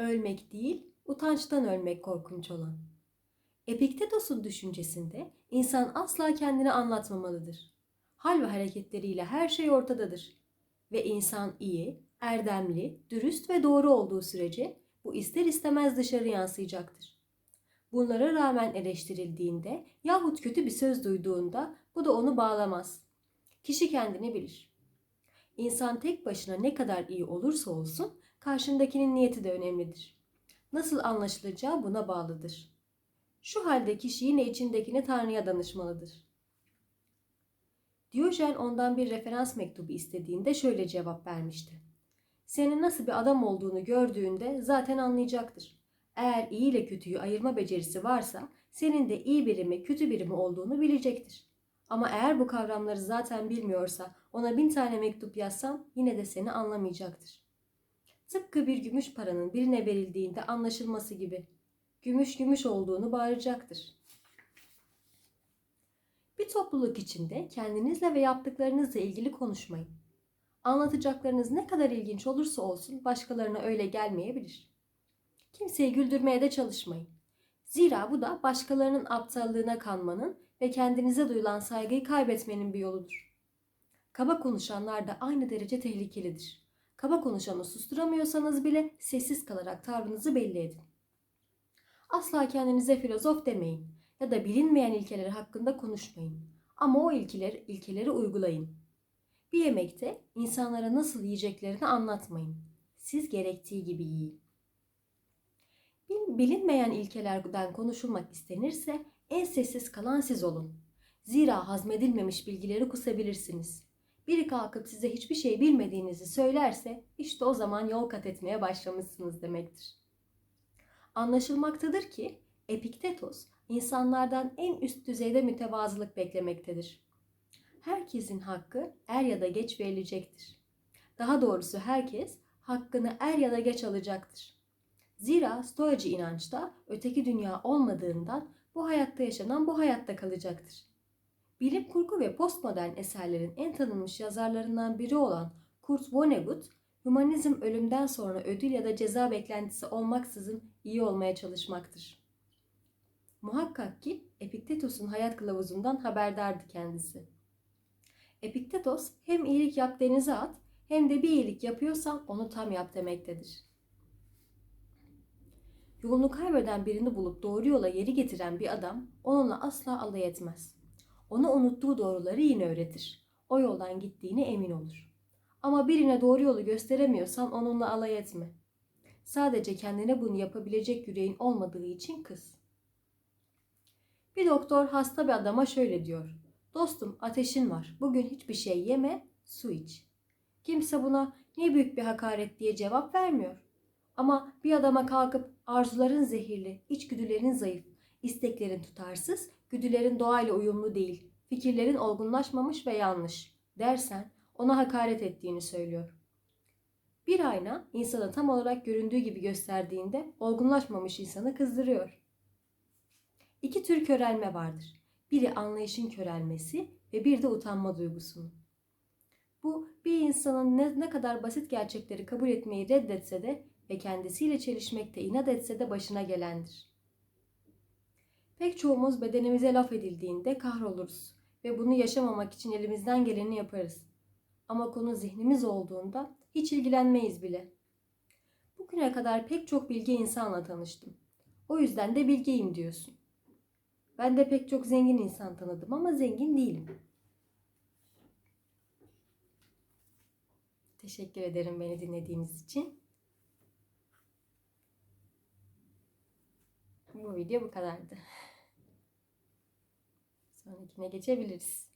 Ölmek değil, utançtan ölmek korkunç olan. Epiktetos'un düşüncesinde insan asla kendini anlatmamalıdır. Hal ve hareketleriyle her şey ortadadır. Ve insan iyi, erdemli, dürüst ve doğru olduğu sürece bu ister istemez dışarı yansıyacaktır. Bunlara rağmen eleştirildiğinde yahut kötü bir söz duyduğunda bu da onu bağlamaz. Kişi kendini bilir. İnsan tek başına ne kadar iyi olursa olsun karşındakinin niyeti de önemlidir. Nasıl anlaşılacağı buna bağlıdır. Şu halde kişi yine içindekini Tanrı'ya danışmalıdır. Diyojen ondan bir referans mektubu istediğinde şöyle cevap vermişti. Senin nasıl bir adam olduğunu gördüğünde zaten anlayacaktır. Eğer iyi ile kötüyü ayırma becerisi varsa senin de iyi biri mi kötü biri mi olduğunu bilecektir. Ama eğer bu kavramları zaten bilmiyorsa ona bin tane mektup yazsan yine de seni anlamayacaktır. Tıpkı bir gümüş paranın birine verildiğinde anlaşılması gibi. Gümüş gümüş olduğunu bağıracaktır. Bir topluluk içinde kendinizle ve yaptıklarınızla ilgili konuşmayın. Anlatacaklarınız ne kadar ilginç olursa olsun başkalarına öyle gelmeyebilir. Kimseyi güldürmeye de çalışmayın. Zira bu da başkalarının aptallığına kanmanın ve kendinize duyulan saygıyı kaybetmenin bir yoludur. Kaba konuşanlar da aynı derece tehlikelidir. Kaba konuşanı susturamıyorsanız bile sessiz kalarak tavrınızı belli edin. Asla kendinize filozof demeyin ya da bilinmeyen ilkeler hakkında konuşmayın. Ama o ilkeleri, ilkeleri uygulayın. Bir yemekte insanlara nasıl yiyeceklerini anlatmayın. Siz gerektiği gibi yiyin. Bilinmeyen ilkelerden konuşulmak istenirse en sessiz kalan siz olun. Zira hazmedilmemiş bilgileri kusabilirsiniz. Biri kalkıp size hiçbir şey bilmediğinizi söylerse işte o zaman yol kat etmeye başlamışsınız demektir. Anlaşılmaktadır ki Epiktetos insanlardan en üst düzeyde mütevazılık beklemektedir. Herkesin hakkı er ya da geç verilecektir. Daha doğrusu herkes hakkını er ya da geç alacaktır. Zira stoacı inançta öteki dünya olmadığından bu hayatta yaşanan bu hayatta kalacaktır. Bilim kurgu ve postmodern eserlerin en tanınmış yazarlarından biri olan Kurt Vonnegut, humanizm ölümden sonra ödül ya da ceza beklentisi olmaksızın iyi olmaya çalışmaktır. Muhakkak ki Epiktetos'un hayat kılavuzundan haberdardı kendisi. Epiktetos hem iyilik yap denize at hem de bir iyilik yapıyorsan onu tam yap demektedir. Yolunu kaybeden birini bulup doğru yola geri getiren bir adam onunla asla alay etmez. Ona unuttuğu doğruları yine öğretir. O yoldan gittiğine emin olur. Ama birine doğru yolu gösteremiyorsan onunla alay etme. Sadece kendine bunu yapabilecek yüreğin olmadığı için kız. Bir doktor hasta bir adama şöyle diyor. Dostum ateşin var. Bugün hiçbir şey yeme, su iç. Kimse buna ne büyük bir hakaret diye cevap vermiyor. Ama bir adama kalkıp arzuların zehirli, içgüdülerin zayıf, isteklerin tutarsız, güdülerin doğayla uyumlu değil, fikirlerin olgunlaşmamış ve yanlış dersen ona hakaret ettiğini söylüyor. Bir ayna insanı tam olarak göründüğü gibi gösterdiğinde olgunlaşmamış insanı kızdırıyor. İki tür körelme vardır. Biri anlayışın körelmesi ve bir de utanma duygusunun. Bu bir insanın ne, ne kadar basit gerçekleri kabul etmeyi reddetse de ve kendisiyle çelişmekte inat etse de başına gelendir. Pek çoğumuz bedenimize laf edildiğinde kahroluruz ve bunu yaşamamak için elimizden geleni yaparız. Ama konu zihnimiz olduğunda hiç ilgilenmeyiz bile. Bugüne kadar pek çok bilge insanla tanıştım. O yüzden de bilgeyim diyorsun. Ben de pek çok zengin insan tanıdım ama zengin değilim. Teşekkür ederim beni dinlediğiniz için. Bu video bu kadardı. Sonrakine geçebiliriz.